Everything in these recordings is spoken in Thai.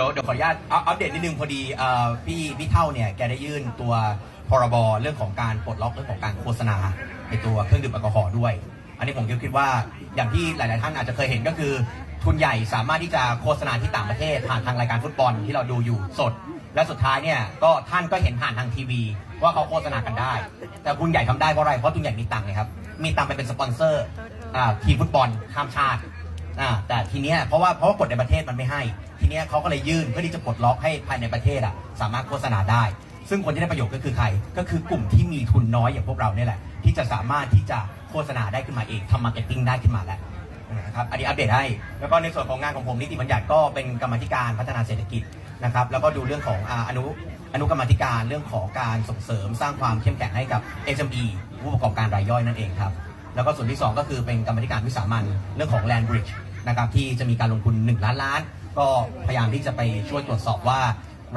ดี๋ยวเดี๋ยวขออนุญาตอัปอัปเดตนิดนึงพอดีเอ่อพี่พี่เท่าเนี่ยแกได้ยื่นตัวพรบเรื่องของการปลดล็อกเรื่องของการโฆษณาในตัวเครื่องดื่มแอลกอฮอล์ด้วย อันนี้ผมคิดว่าอย่างที่หลาย ๆ ท่านอาจจะเคยเห็นก็คือ ทุนใหญ่สามารถที่จะโฆษณาที่ต่างประเทศ ผ่านทางรายการฟุตบอลที่เราดูอยู่สด และสุดท้ายเนี่ยก็ท่านก็เห็นผ่านทางทีวี ว่าเขาโฆษณากันได้ แต่ทุนใหญ่ทำได้เพราะอะไรเพราะทุนใหญ่มีตังค์ไงครับมีตังค์ไปเป็นสปอนเซอร์อ่าทีมฟุตบอลข้ามชาติอ่าแต่ทีเนี้ยเพราะว่าเพราะว่ากฎในประเทศมันไม่ให้ ทีเนี้ยเขาก็เลยยื่นเพื่อที่จะปลดล็อกให้ภายในประเทศอะสามารถโฆษณาได้ ซึ่งคนที่ได้ประโยชน์ก็คือใคร ก็คือกลุ่มที่มีทุนน้อยอย่างพวกเราเนี่ยแหละ ที่จะสามารถที่จะโฆษณาได้ขึ้นมาเองทำมาร์เก็ตติ้งได้ขึ้นมาแล้วนะครับอันนี้อัปเดตให้ แล้วก็ในส่วนของงานของผมนิติบัญญัติก็เป็นกรรมธิการพัฒนาเศรษฐกิจนะครับ แล้วก็ดูเรื่องของออนุอนุกรรมธิการเรื่องของการส่งเสริมสร้างความเข้มแข็งให้กับ SME ผู้ประกอบการรายย่อยนั่นเองครับ แล้วก็ส่วนที่ 2 ก็คือเป็นกรรมธิการวิสามันเรื่องของ Land Bridge นะครับที่จะมีการลงทุน 1 ล้านล้าน ก็พยายามที่จะไปช่วยตรวจสอบว่า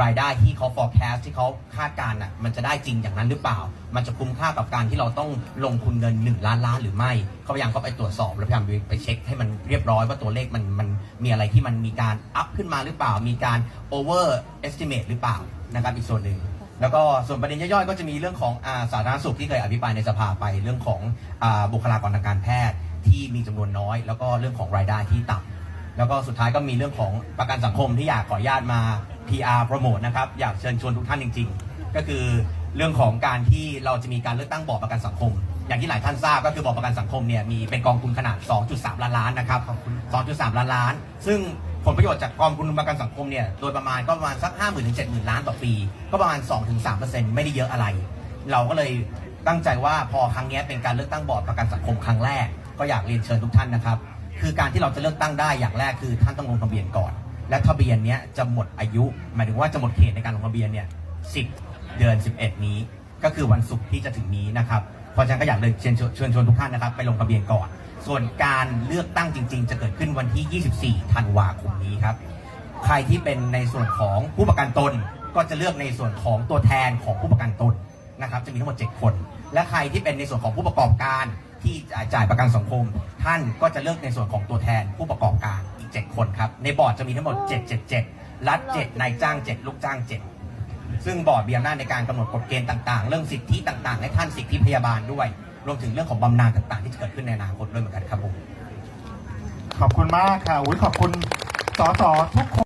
รายได้ที่เขา forecast ที่เขาคาดการณ์น่ะมันจะได้จริงอย่างนั้นหรือเปล่า มันจะคุ้มค่ากับการที่เราต้องลงทุนเงิน 1 ล้านล้านหรือไม่เขาพยายามเขาไปตรวจสอบแล้วพยายามไปเช็คให้มันเรียบร้อยว่าตัวเลขมันมันมีอะไรที่มันมีการอัพขึ้นมาหรือเปล่า มีการ over estimate หรือเปล่านะครับอีกส่วนหนึ่งแล้วก็ส่วนประเด็นย่อยๆ ก็จะมีเรื่องของอาสาธารณสุขที่เคยอภิปรายในสภาไปเรื่องของอบุคลากรทางการแพทย์ ที่มีจำนวนน้อย แล้วก็เรื่องของรายได้ที่ต่ำแล้วก็สุดท้ายก็มีเรื่องของประกันสังคมที่อยากขออนุญาตมา PR โปรโมทนะครับ อยากเชิญชวนทุกท่านจริง ๆ ก็คือเรื่องของการที่เราจะมีการเลือกตั้งบอร์ดประกันสังคม อย่างที่หลายท่านทราบก็คือบอร์ดประกันสังคมเนี่ยมีเป็นกองทุนขนาด 2.3 ล้านล้านนะครับ 2.3 ล้านล้าน ซึ่งผลประโยชน์จากกองทุนประกันสังคมเนี่ยโดยประมาณก็ประมาณสัก 5 0 0 0 0ถึง70,000 ล้านต่อปี ก็ประมาณ 2-3%ไม่ได้เยอะอะไร เราก็เลยตั้งใจว่าพอครั้งนี้เป็นการเลือกตั้งบอร์ดประกันสังคมครั้งแรก ก็อยากเรียนเชิญทุกท่านนะครับ คือการที่เราจะเลือกตั้งได้อย่างแรกคือท่านต้องลงทะเบียนก่อน และทะเบียนเนี้ยจะหมดอายุ หมายถึงว่าจะหมดเขตในการลงทะเบียนเนี่ย10 เดือน 11 นี้ ก็คือวันศุกร์ที่จะถึงนี้นะครับเพราะฉะนั้นก็อยากเลยเชิญชวนเชิญชวนทุกท่านนะครับ ไปลงทะเบียนก่อน ส่วนการเลือกตั้งจริง ๆ จะเกิดขึ้นวันที่ 24 ธันวาคมนี้ครับใครที่เป็นในส่วนของผู้ประกันตนก็จะเลือกในส่วนของตัวแทนของผู้ประกันตนนะครับ จะมีทั้งหมด 7 คน และใครที่เป็นในส่วนของผู้ประกอบการ ที่จ่ายประกันสังคม ท่านก็จะเลือกในส่วนของตัวแทนผู้ประกอบการอีก 7 คนครับ ในบอร์ดจะมีทั้งหมด 777 รัฐ 7 นายจ้าง 7 ลูกจ้าง 7 ซึ่งบอร์ดมีอำนาจในการกำหนดกฎเกณฑ์ต่างๆ เรื่องสิทธิต่างๆ ให้ท่านสิทธิพยาบาลด้วย รวมถึงเรื่องของบำนาญต่างๆ ที่จะเกิดขึ้นในอนาคตด้วยเหมือนกันครับผมขอบคุณมากค่ะอุ้ยขอบคุณสสทุกค